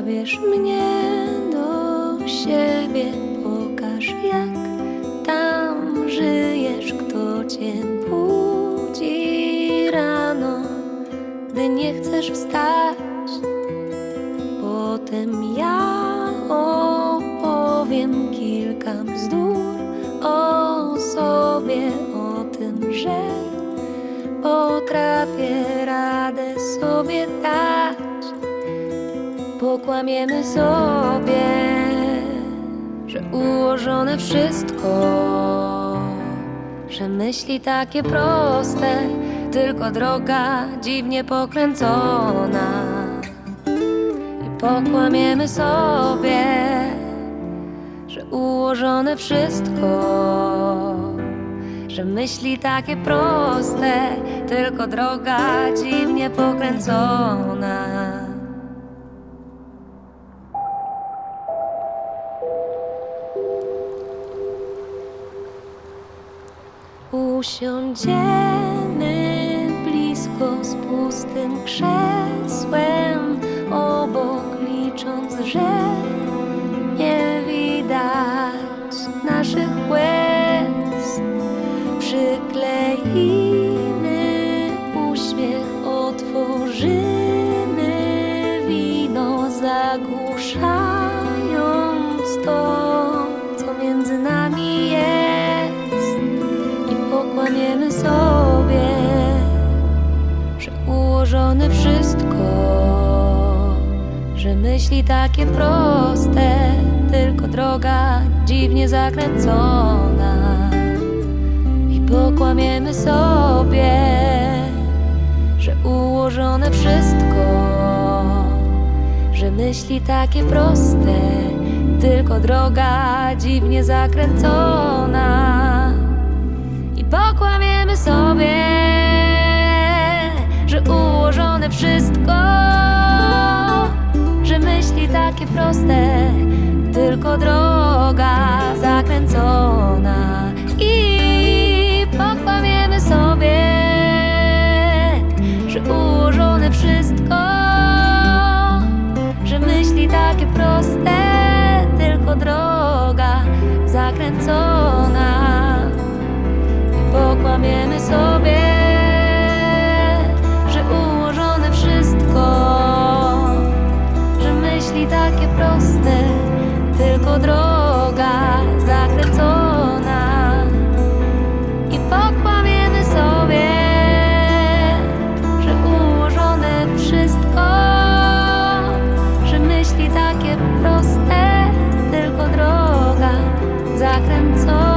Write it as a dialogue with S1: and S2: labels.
S1: Zabierz mnie do siebie, pokaż jak tam żyjesz, kto cię budzi rano, gdy nie chcesz wstać. Potem ja opowiem kilka bzdur o sobie, o tym, że potrafię radę sobie dać. Pokłamiemy sobie, że ułożone wszystko, że myśli takie proste, tylko droga dziwnie pokręcona. I pokłamiemy sobie, że ułożone wszystko, że myśli takie proste, tylko droga dziwnie pokręcona. Usiądziemy blisko z pustym krzesłem obok, licząc, że nie widać naszych łez. Przykleimy uśmiech, otworzymy wino, zagłuszając to, pokłamiemy sobie, że ułożone wszystko, że myśli takie proste, tylko droga dziwnie zakręcona. I pokłamiemy sobie, że ułożone wszystko, że myśli takie proste, tylko droga dziwnie Pokłamiemy sobie, że ułożone wszystko Że myśli takie proste, tylko droga zakręcona. I pokłamiemy sobie, że ułożone wszystko Że myśli takie proste, tylko droga zakręcona łamiemy sobie, że ułożone wszystko, że myśli takie proste, tylko droga zakręcona. I pokłamiemy sobie, że ułożone wszystko, że myśli takie proste, tylko droga zakręcona.